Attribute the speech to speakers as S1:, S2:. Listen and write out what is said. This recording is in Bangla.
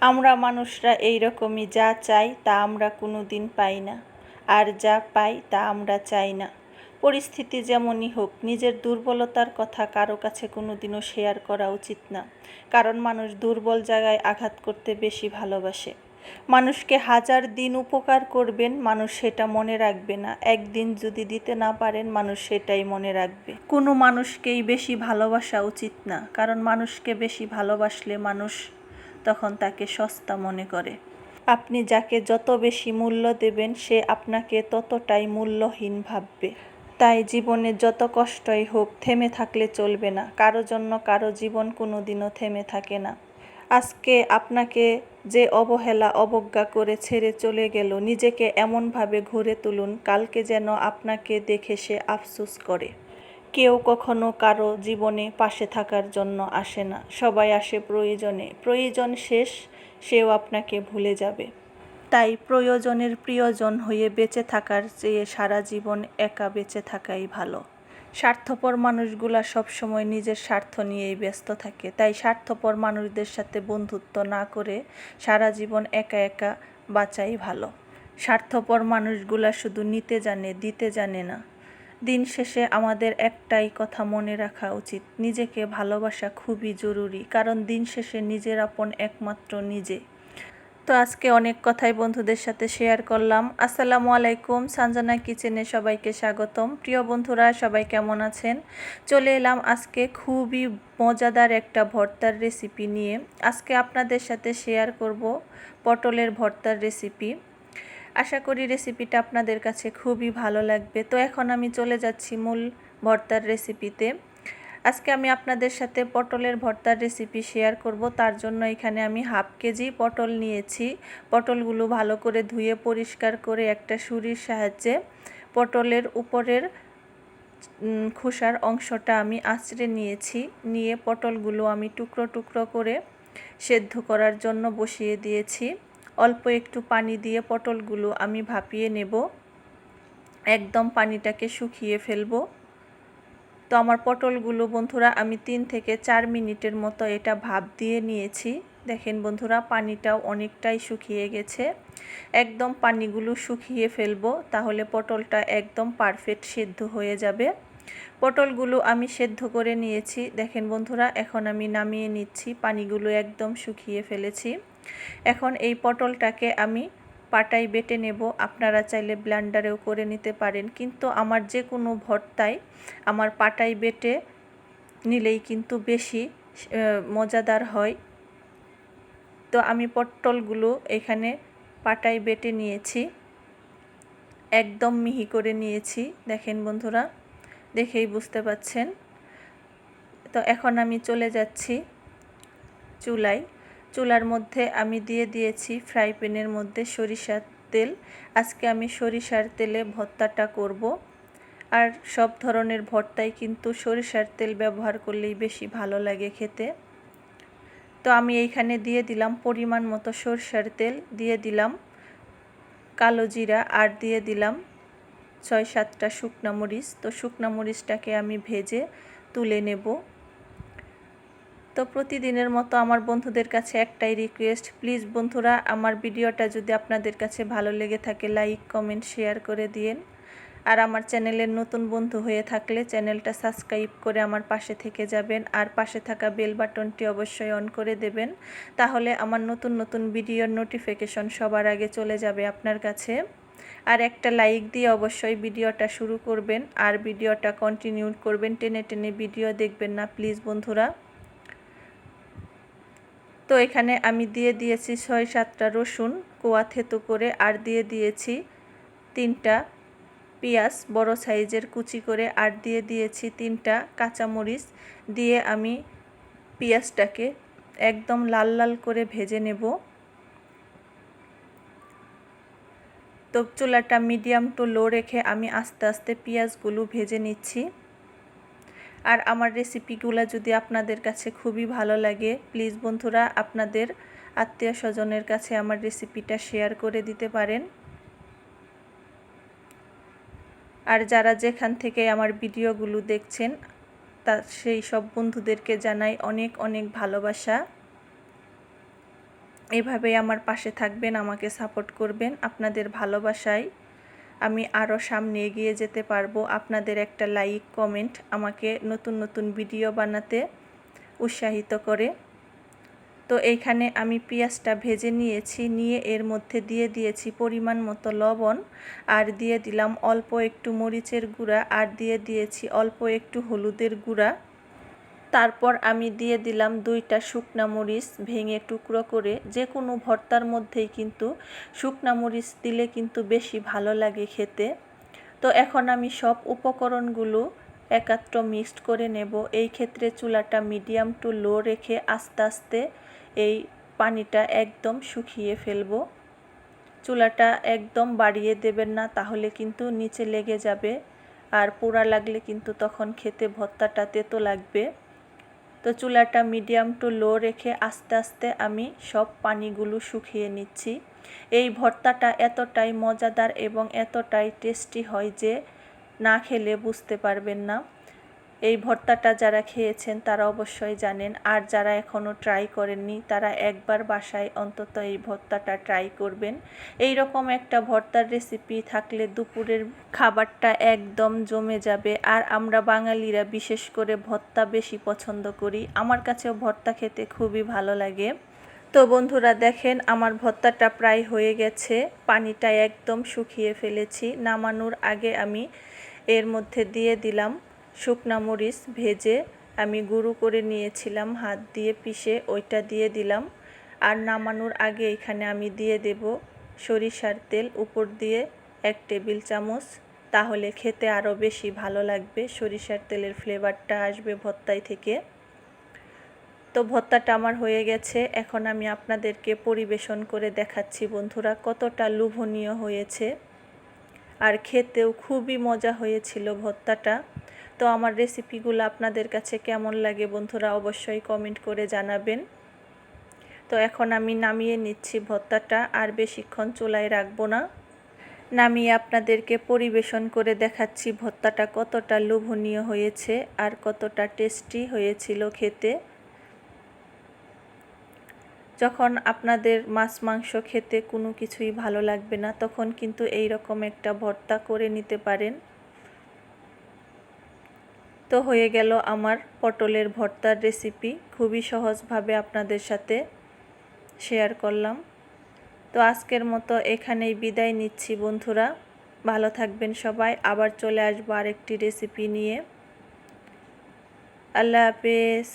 S1: আমরা মানুষরা এই রকমই যা চাই তা আমরা কোনো দিন পাই না। আর যা পাই তা আমরা চাই না। পরিস্থিতি যেমনই হোক, নিজের দুর্বলতার কথা কারও কাছে কোনো দিনও শেয়ার করা উচিত না। কারণ মানুষ দুর্বল জায়গায় আঘাত করতে বেশি ভালোবাসে। মানুষকে হাজার দিন উপকার করবেন, মানুষ সেটা মনে রাখবে না। একদিন যদি দিতে না পারেন, মানুষ সেটাই মনে রাখবে। কোনো মানুষকেই বেশি ভালোবাসা উচিত না। কারণ মানুষকে বেশি ভালোবাসলে মানুষ তখন তাকে সস্তা মনে করে। আপনি যাকে যত বেশি মূল্য দেবেন, সে আপনাকে ততটাই মূল্যহীন ভাববে। তাই জীবনে যত কষ্টই হোক, থেমে থাকলে চলবে না। কারও জন্য কারও জীবন কোনো দিনও থেমে থাকে না। আজকে আপনাকে যে অবহেলা, অবজ্ঞা করে ছেড়ে চলে গেল, নিজেকে এমনভাবে ঘুরে তুলুন, কালকে যেন আপনাকে দেখে সে আফসুস করে। কেউ কখনো কারও জীবনে পাশে থাকার জন্য আসে না। সবাই আসে প্রয়োজনে। প্রয়োজন শেষ, সেও আপনাকে ভুলে যাবে। তাই প্রয়োজনের প্রিয়জন হয়ে বেঁচে থাকার চেয়ে সারা জীবন একা বেঁচে থাকাই ভালো। স্বার্থপর মানুষগুলা সবসময় নিজের স্বার্থ নিয়েই ব্যস্ত থাকে। তাই স্বার্থপর মানুষদের সাথে বন্ধুত্ব না করে সারা জীবন একা একা বাঁচাই ভালো। স্বার্থপর মানুষগুলা শুধু নিতে জানে, দিতে জানে না। দিন শেষে আমাদের একটাই কথা মনে রাখা উচিত। নিজেকে ভালোবাসা খুবই জরুরি, কারণ দিন শেষে নিজের আপন একমাত্র নিজে। তো আজকে অনেক কথাই বন্ধুদের সাথে শেয়ার করলাম। আসসালামু আলাইকুম, সানজানা কিচেনে সবাইকে স্বাগতম। প্রিয় বন্ধুরা, সবাই কেমন আছেন? চলে এলাম আজকে খুবই মজাদার একটা ভর্তার রেসিপি নিয়ে। আজকে আপনাদের সাথে শেয়ার করব পটলের ভর্তার রেসিপি আশা করি রেসিপিটা আপনাদের কাছে খুবই ভালো লাগবে। তো এখন আমি চলে যাচ্ছি মূল ভর্তার রেসিপিতে আজকে আমি আপনাদের সাথে পটলের ভর্তার রেসিপি শেয়ার করব। তার জন্য এখানে আমি হাফ কেজি পটল নিয়েছি। পটলগুলো ভালো করে ধুয়ে পরিষ্কার করে একটা সুরির সাহায্যে পটলের উপরের খোসার অংশটা আমি আঁচড়ে নিয়েছি। নিয়ে পটলগুলো আমি টুকরো টুকরো করে সেদ্ধ করার জন্য বসিয়ে দিয়েছি। অল্প একটু পানি দিয়ে পটলগুলো আমি ভাপিয়ে নেব। একদম পানিটাকে শুকিয়ে ফেলব। তো আমার পটলগুলো বন্ধুরা, আমি তিন থেকে চার মিনিটের মতো এটা ভাপ দিয়ে নিয়েছি। দেখেন বন্ধুরা, পানিটাও অনেকটাই শুকিয়ে গেছে। একদম পানিগুলো শুকিয়ে ফেলব, তাহলে পটলটা একদম পারফেক্ট সেদ্ধ হয়ে যাবে। পটলগুলো আমি সেদ্ধ করে নিয়েছি। দেখেন বন্ধুরা, এখন আমি নামিয়ে নিচ্ছি, পানিগুলো একদম শুকিয়ে ফেলেছি। এখন এই পটলটাকে আমি পাটাই বেটে নেব। আপনারা চাইলে ব্ল্যান্ডারেও করে নিতে পারেন, কিন্তু আমার যে কোনো ভর্তায় আমার পাটাই বেটে নিলেই কিন্তু বেশি মজাদার হয়। তো আমি পটলগুলো এখানে পাটাই বেটে নিয়েছি, একদম মিহি করে নিয়েছি। দেখেন বন্ধুরা দেখেই বুঝতে পাচ্ছেন। তো এখন আমি চলে যাচ্ছি চুলায়। চুলার মধ্যে আমি দিয়ে দিয়েছি ফ্রাই প্যানের মধ্যে সরিষার তেল। আজকে আমি সরিষার তেলে ভর্তাটা করব। আর সব ধরনের ভর্তাই কিন্তু সরিষার তেল ব্যবহার করলেই বেশি ভালো লাগে খেতে। তো আমি এইখানে দিয়ে দিলাম পরিমাণ মতো সরষার তেল, দিয়ে দিলাম কালো জিরা, আর দিয়ে দিলাম ছয় সাতটা শুকনা মরিচ। তো শুকনা মরিচটাকে আমি ভেজে তুলে নেব। তো প্রতিদিনের মতো আমার বন্ধুদের কাছে একটাই রিকোয়েস্ট প্লিজ বন্ধুরা, আমার ভিডিওটা যদি আপনাদের কাছে ভালো লেগে থাকে লাইক কমেন্ট শেয়ার করে দিন আর আমার চ্যানেলের নতুন বন্ধু হয়ে থাকলে চ্যানেলটা সাবস্ক্রাইব করে আমার পাশে থেকে যাবেন। আর পাশে থাকা বেল বাটনটি অবশ্যই অন করে দেবেন। তাহলে আমার নতুন নতুন ভিডিওর নোটিফিকেশন সবার আগে চলে যাবে আপনার কাছে। আর একটা লাইক দিয়ে অবশ্যই ভিডিওটা শুরু করবেন আর ভিডিওটা কন্টিনিউ করবেন। টেনে টেনে ভিডিও দেখবেন না প্লিজ বন্ধুরা। তো এখানে আমি দিয়ে দিয়েছি ছয় সাতটা রসুন, কোয়া থেতো করে, আর দিয়ে দিয়েছি তিনটা পেঁয়াজ, বড় সাইজের কুচি করে, আর দিয়ে দিয়েছি তিনটা কাঁচামরিচ। দিয়ে আমি পেঁয়াজটাকে একদম লাল লাল করে ভেজে নেব। তো চুলাটা মিডিয়াম টু লো রেখে আমি আস্তে আস্তে পেঁয়াজগুলো ভেজে নিচ্ছি। আর আমার রেসিপিগুলো যদি আপনাদের কাছে খুবই ভালো লাগে, প্লিজ বন্ধুরা আপনাদের আত্মীয় স্বজনের কাছে আমার রেসিপিটা শেয়ার করে দিতে পারেন। আর যারা যেখান থেকে আমার ভিডিওগুলো দেখছেন, তা সেই সব বন্ধুদেরকে জানাই অনেক অনেক ভালোবাসা। এভাবেই আমার পাশে থাকবেন, আমাকে সাপোর্ট করবেন। আপনাদের ভালোবাসায় আমি আরও সামনে এগিয়ে যেতে পারব। আপনাদের একটা লাইক, কমেন্ট আমাকে নতুন নতুন ভিডিও বানাতে উৎসাহিত করে। তো এইখানে আমি পেঁয়াজটা ভেজে নিয়েছি, নিয়ে এর মধ্যে দিয়ে দিয়েছি পরিমাণ মতো লবণ, আর দিয়ে দিলাম অল্প একটু মরিচের গুঁড়া, আর দিয়ে দিয়েছি অল্প একটু হলুদের গুঁড়া। তারপর আমি দিয়ে দিলাম দুইটা শুকনা মরিচ ভেঙে টুকরো করে যে কোনো ভর্তার মধ্যেই কিন্তু শুকনা মরিচ দিলে কিন্তু বেশি ভালো লাগে খেতে। তো এখন আমি সব উপকরণগুলো একাত্র মিক্সড করে নেব। এই ক্ষেত্রে চুলাটা মিডিয়াম টু লো রেখে আস্তে আস্তে এই পানিটা একদম শুকিয়ে ফেলব। চুলাটা একদম বাড়িয়ে দেবেন না, তাহলে কিন্তু নিচে লেগে যাবে। আর পোড়া লাগলে কিন্তু তখন খেতে ভর্তাটা তেতো লাগবে। তো চুলাটা মিডিয়াম টু লো রেখে আস্তে আস্তে আমি সব পানিগুলো শুকিয়ে নিচ্ছি। এই ভর্তাটা এতটাই মজাদার এবং এতটাই টেস্টি হয় যে না খেলে বুঝতে পারবেন না। এই ভর্তাটা যারা খেয়েছেন তারা অবশ্যই জানেন। আর যারা এখনও ট্রাই করেননি, তারা একবার বাসায় অন্তত এই ভর্তাটা ট্রাই করবেন। এই রকম একটা ভর্তার রেসিপি থাকলে দুপুরের খাবারটা একদম জমে যাবে। আর আমরা বাঙালিরা বিশেষ করে ভর্তা বেশি পছন্দ করি। আমার কাছেও ভর্তা খেতে খুবই ভালো লাগে। তো বন্ধুরা, দেখেন আমার ভর্তাটা প্রায় হয়ে গেছে। পানিটা একদম শুকিয়ে ফেলেছি। নামানোর আগে আমি এর মধ্যে দিয়ে দিলাম। শুকনা মরিচ ভেজে আমি গুঁড়ো করে নিয়েছিলাম, হাত দিয়ে পিষে ওইটা দিয়ে দিলাম। আর নামানোর আগে এখানে আমি দিয়ে দেব সরিষার তেল উপর দিয়ে এক টেবিল চামচ। তাহলে খেতে আরও বেশি ভালো লাগবে, সরিষার তেলের ফ্লেভারটা আসবে ভর্তায় থেকে। তো ভত্তাটা আমার হয়ে গেছে, এখন আমি আপনাদেরকে পরিবেশন করে দেখাচ্ছি বন্ধুরা কতটা লোভনীয় হয়েছে। আর খেতেও খুবই মজা হয়েছিল ভর্তাটা তো আমার রেসিপিগুলো আপনাদের কাছে কেমন লাগে বন্ধুরা অবশ্যই কমেন্ট করে জানাবেন। তো এখন আমি নামিয়ে নিচ্ছি ভর্তাটা, আর বেশিক্ষণ চুলায় রাখব না। নামিয়ে আপনাদেরকে পরিবেশন করে দেখাচ্ছি ভর্তাটা কতটা লোভনীয় হয়েছে আর কতটা টেস্টি হয়েছিল খেতে। যখন আপনাদের মাছ মাংস খেতে কোনো কিছুই ভালো লাগবে না, তখন কিন্তু এই রকম একটা ভর্তা করে নিতে পারেন। তো হয়ে গেল আমার পটলের ভর্তার রেসিপি খুবই সহজভাবে আপনাদের সাথে শেয়ার করলাম। তো আজকের মতো এখানেই বিদায় নিচ্ছি বন্ধুরা। ভালো থাকবেন সবাই। আবার চলে আসব আরেকটি রেসিপি নিয়ে। আল্লাহ হাফেজ।